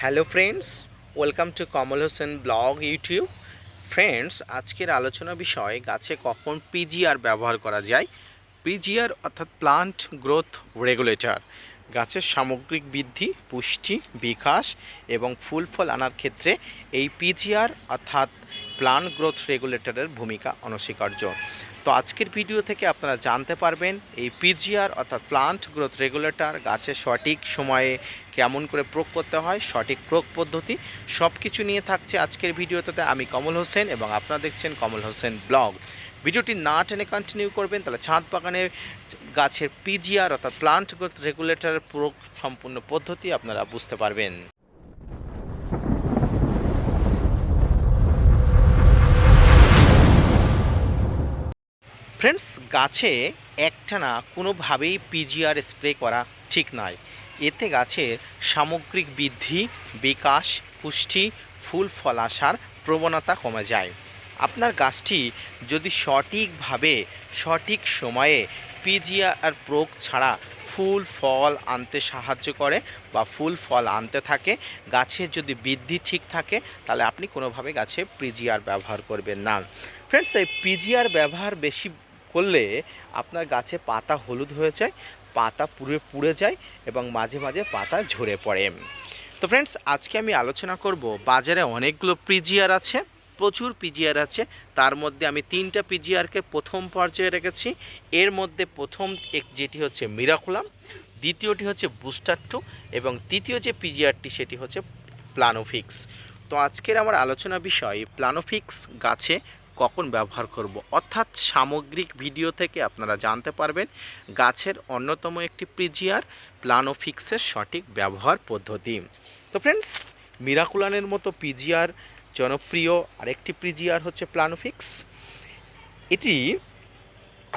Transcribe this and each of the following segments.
Hello friends, welcome to Kamal Hossain blog YouTube. Friends, আজকের আলোচনা বিষয় গাছে কখন পিজিআর ব্যবহার করা যায়। পিজিআর অর্থাৎ প্লান্ট গ্রোথ রেগুলেটর গাছের সামগ্রিক বৃদ্ধি, পুষ্টি, বিকাশ এবং ফুল ফল আনার ক্ষেত্রে এই পিজিআর অর্থাৎ প্লান্ট গ্রোথ রেগুলেটরের ভূমিকা অনস্বীকার্য। তো আজকের ভিডিও থেকে আপনারা জানতে পারবেন এই পিজিআর অর্থাৎ প্লান্ট গ্রোথ রেগুলেটর গাছের সঠিক সময়ে কেমন করে প্রয়োগ করতে হয়, সঠিক প্রয়োগ পদ্ধতি সব কিছু নিয়ে থাকছে আজকের ভিডিওতে আমি কমল হোসেন এবং আপনারা দেখছেন কমল হোসেন ব্লগ। ভিডিওটি না টেনে কন্টিনিউ করবেন, তাহলে ছাদ বাগানে গাছের পিজিআর অর্থাৎ প্লান্ট গ্রোথ রেগুলেটরের প্রয়োগ সম্পূর্ণ পদ্ধতি আপনারা বুঝতে পারবেন। ফ্রেন্ডস গাছে একটানা কোনোভাবেই পিজিআর স্প্রে করা ঠিক নয়। এতে গাছের সামগ্রিক বৃদ্ধি, বিকাশ, পুষ্টি, ফুল ফল আসার প্রবণতা কমে যায়। আপনার গাছটি যদি সঠিকভাবে, সঠিক সময়ে পিজিআর প্রয়োগ ছাড়া ফুল, ফল আনতে সাহায্য করে বা ফুল, ফল আনতে থাকে গাছের যদি বৃদ্ধি ঠিক থাকে, তাহলে আপনি কোনোভাবে গাছে পিজিআর ব্যবহার করবেন না। ফ্রেন্ডস এই পিজিআর ব্যবহার বেশি করলে আপনার গাছে পাতা হলুদ হয়ে যায়, পাতা পুড়ে পুড়ে যায় এবং মাঝে মাঝে পাতা ঝরে পড়ে। তো ফ্রেন্ডস আজকে আমি আলোচনা করব বাজারে অনেকগুলো পিজিআর আছে, প্রচুর পিজিআর আছে। তার মধ্যে আমি তিনটা পিজিআরকে প্রথম পর্যায়ে রেখেছি। এর মধ্যে প্রথম এক যেটি হচ্ছে মিরাকুলাম দ্বিতীয়টি হচ্ছে বুস্টার টু এবং তৃতীয় যে পিজিআরটি সেটি হচ্ছে প্লানোফিক্স তো আজকের আমার আলোচনা বিষয় প্লানোফিক্স গাছে কখন ব্যবহার করব? অর্থাৎ সামগ্রিক ভিডিও থেকে আপনারা জানতে পারবেন গাছের অন্যতম একটি পিজিআর প্লানোফিক্সের সঠিক ব্যবহার পদ্ধতি। তো ফ্রেন্ডস মিরাকুলানের মতো পিজিআর জনপ্রিয় আরেকটি পিজিআর হচ্ছে প্লানোফিক্স। এটি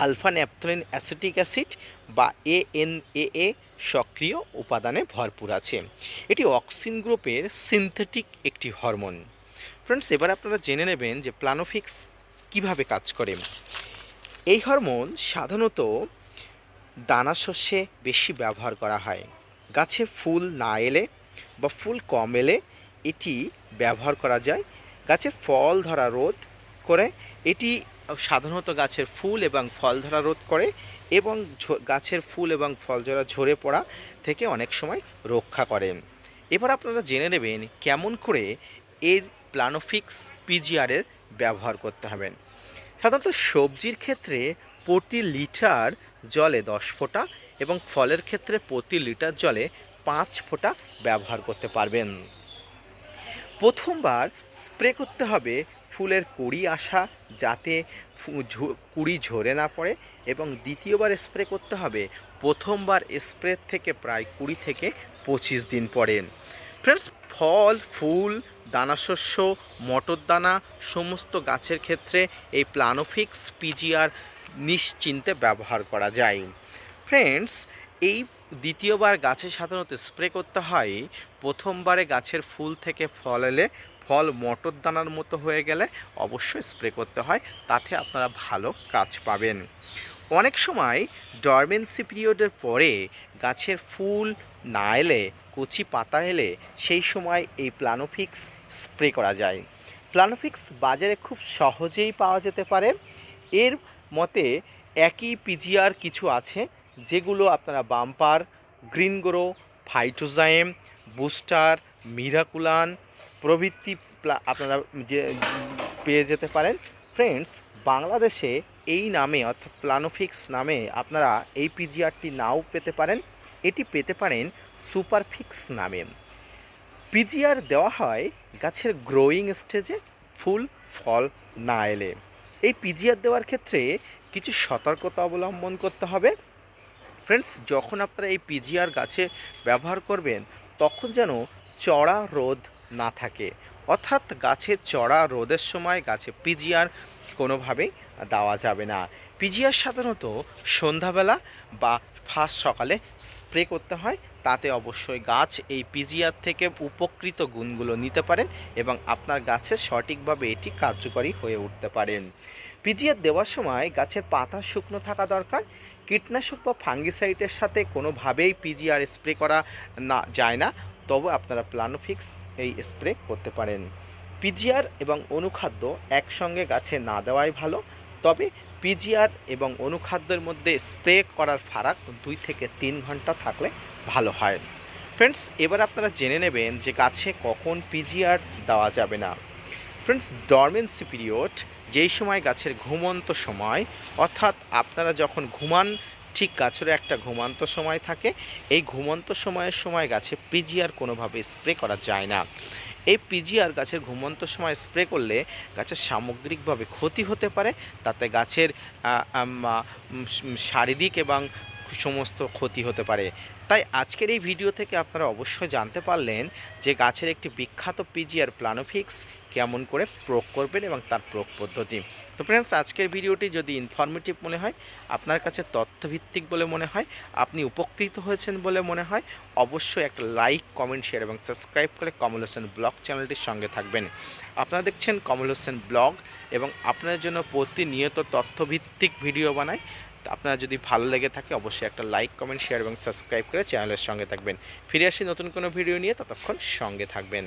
আলফা ন্যাপথলিন অ্যাসিটিক অ্যাসিড বা এ এন এ এ সক্রিয় উপাদানে ভরপুর আছে। এটি অক্সিন গ্রুপের সিনথেটিক একটি হরমোন। ফ্রেন্ডস এবার আপনারা জেনে নেবেন যে প্লানোফিক্স কীভাবে কাজ করে? এই হরমোন সাধারণত দানা শস্যে বেশি ব্যবহার করা হয়। গাছে ফুল না এলে বা ফুল কম এলে এটি ব্যবহার করা যায়। গাছে ফল ধরা রোধ করে, এটি সাধারণত গাছের ফুল এবং ফল ধরা রোধ করে এবং গাছের ফুল এবং ফল ধরা ঝরে পড়া থেকে অনেক সময় রক্ষা করেন। এবার আপনারা জেনে নেবেন কেমন করে এর প্লানোফিক্স পিজিআরের ব্যবহার করতে হবেন সাধারণত সবজির ক্ষেত্রে প্রতি লিটার জলে দশ ফোঁটা এবং ফলের ক্ষেত্রে প্রতি লিটার জলে পাঁচ ফোঁটা ব্যবহার করতে পারবেন। প্রথমবার স্প্রে করতে হবে ফুলের কুড়ি আসা যাতে কুড়ি ঝরে না পড়ে এবং দ্বিতীয়বার স্প্রে করতে হবে। প্রথমবার স্প্রে থেকে প্রায় কুড়ি থেকে পঁচিশ দিন পরে। ফ্রেন্ডস ফল, ফুল, দানাশস্য, মটর দানা, সমস্ত গাছের ক্ষেত্রে এই প্লানোফিক্স পিজিআর নিশ্চিন্তে ব্যবহার করা যায়। ফ্রেন্ডস এই দ্বিতীয়বার গাছে সাধারণত স্প্রে করতে হয়, প্রথমবারে গাছের ফুল থেকে ফল এলে, ফল মটর দানার মতো হয়ে গেলে অবশ্যই স্প্রে করতে হয়, তাতে আপনারা ভালো কাজ পাবেন। অনেক সময় ডরমেন্সি পিরিয়ডের পরে গাছের ফুল না এলে, কচি পাতা এলে সেই সময় এই প্লানোফিক্স স্প্রে করা যায়। প্লানোফিক্স বাজারে খুব সহজেই পাওয়া যেতে পারে। এর মতে একই পিজিআর কিছু আছে, যেগুলো আপনারা bumper, green grow, phytozyme, booster, Miraculan প্রভৃতি আপনারা যে, পেয়ে যেতে পারেন। ফ্রেন্ডস, বাংলাদেশে এই নামে অর্থাৎ প্লানোফিক্স নামে আপনারা এই পিজিআরটি নাও পেতে পারেন। এটি পেতে পারেন সুপারফিক্স নামে। পিজিআর দেওয়া হয় গাছের গ্রোয়িং স্টেজে ফুল, ফল না এলে। এই পিজিআর দেওয়ার ক্ষেত্রে কিছু সতর্কতা অবলম্বন করতে হবে। ফ্রেন্ডস যখন আপনারা এই পিজিআর গাছে ব্যবহার করবেন, তখন যেন চড়া রোদ না থাকে। অর্থাৎ গাছে চড়া রোদের সময় গাছে পিজিআর কোনোভাবেই দেওয়া যাবে না। পিজিআর সাধারণত সন্ধ্যাবেলা বা ফার্স্ট সকালে স্প্রে করতে হয়। তাতে অবশ্যই গাছ এই পিজিআর থেকে উপকৃত গুণগুলো নিতে পারেন এবং আপনার গাছে সঠিকভাবে এটি কার্যকরী হয়ে উঠতে পারেন। পিজিআর দেওয়ার সময় গাছের পাতা শুকনো থাকা দরকার। কীটনাশক বা ফাঙ্গিসাইডের সাথে কোনোভাবেই পিজিআর স্প্রে করা না যায় না। তবে আপনারা প্লানোফিক্স এই স্প্রে করতে পারেন। পিজিআর এবং অনুখাদ্য একসঙ্গে গাছে না দেওয়াই ভালো। তবে পিজিআর এবং অনুখাদ্যের মধ্যে স্প্রে করার ফারাক দুই থেকে তিন ঘণ্টা থাকলে ভালো হয়। ফ্রেন্ডস, এবার আপনারা জেনে নেবেন যে গাছে কখন পিজিআর দেওয়া যাবে না। ফ্রেন্ডস, ডরমেন্সি পিরিয়ড, যেই সময় গাছের ঘুমন্ত সময়, অর্থাৎ আপনারা যখন ঘুমান ঠিক গাছের একটা ঘুমান্ত সময় থাকে। এই ঘুমন্ত সময়ের সময় গাছে পিজিআর কোনোভাবে স্প্রে করা যায় না। এই পিজিআর গাছের ঘুমন্ত সময় স্প্রে করলে গাছের সামগ্রিকভাবে ক্ষতি হতে পারে। তাতে গাছের শারীরিক এবং সমস্ত ক্ষতি হতে পারে। তাই আজকের এই ভিডিও থেকে আপনারা অবশ্যই জানতে পারলেন যে গাছের একটি বিখ্যাত পিজিআর প্লানোফিক্স কেমন করে প্রয়োগ করবেন এবং তার প্রয়োগ পদ্ধতি। তো ফ্রেন্ডস আজকের ভিডিওটি যদি ইনফরমেটিভ মনে হয়, আপনার কাছে তথ্যভিত্তিক বলে মনে হয়, আপনি উপকৃত হয়েছেন বলে মনে হয়, অবশ্যই একটা লাইক কমেন্ট শেয়ার এবং সাবস্ক্রাইব করে কমল হোসেন ব্লগ চ্যানেলটির সঙ্গে থাকবেন। আপনারা দেখছেন কমল হোসেন ব্লগ এবং আপনাদের জন্য প্রতিনিয়ত তথ্যভিত্তিক ভিডিও বানাই। তা আপনারা যদি ভালো লেগে থাকে, অবশ্যই একটা লাইক কমেন্ট শেয়ার এবং সাবস্ক্রাইব করে চ্যানেলের সঙ্গে থাকবেন। ফিরে আসি নতুন কোনো ভিডিও নিয়ে, ততক্ষণ সঙ্গে থাকবেন।